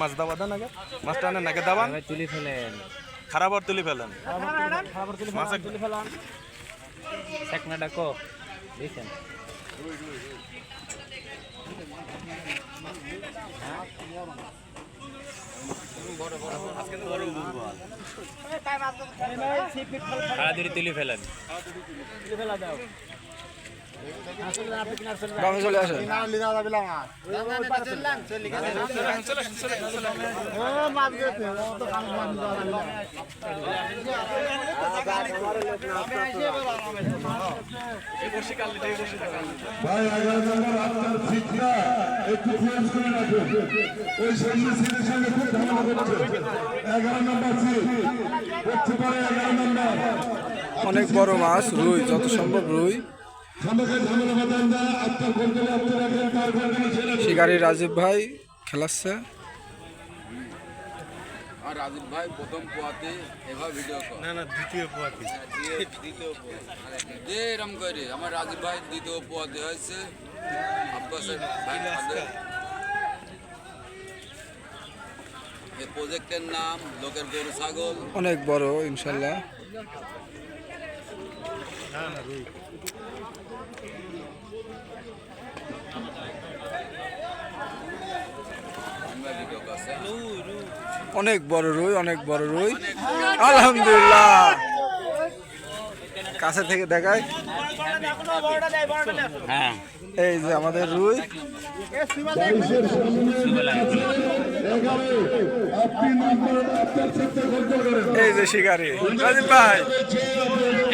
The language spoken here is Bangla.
মাছ দাবা দেন আগে। মাছটা আনেন নাকি দাবান। তুলি ফেলেন। খারাপ আর তুলি ফেলেন। মাছে এক না ডাকো দিয়েছেন তাড়াতাড়ি তুলি ফেলেন। গ্রামে চলে আসেন ভাই এগারো আপনার ফিটটা একটু ক্লোজ করে রাখুন ওই সৈন্য সিটের সঙ্গে খুব ঝামেলা করছে এগারো নম্বর সিট করতে পারে এগারো নম্বর অনেক বড় মাছ, রুই, যত সম্ভব রুই। শিকারি রাজীব ভাই খেলাচ্ছে। আর রাজীব ভাই প্রথম পোয়াতে এভাবে ভিডিও কর। না না দ্বিতীয় পোয়াতি। যে এরম করে। আমার রাজীব ভাই দ্বিতীয় পোয়াতে হয়েছে। আব্বাসের ভাই ফাদে। এই প্রজেক্টের নাম লোকের গরু ছাগল। অনেক বড় ইনশাল্লাহ। অনেক বড় রুই, অনেক বড় রুই। আলহামদুলিল্লাহ। কাছে থেকে দেখায় এই যে আমাদের রুই। এই যে শিকারি। ভাই।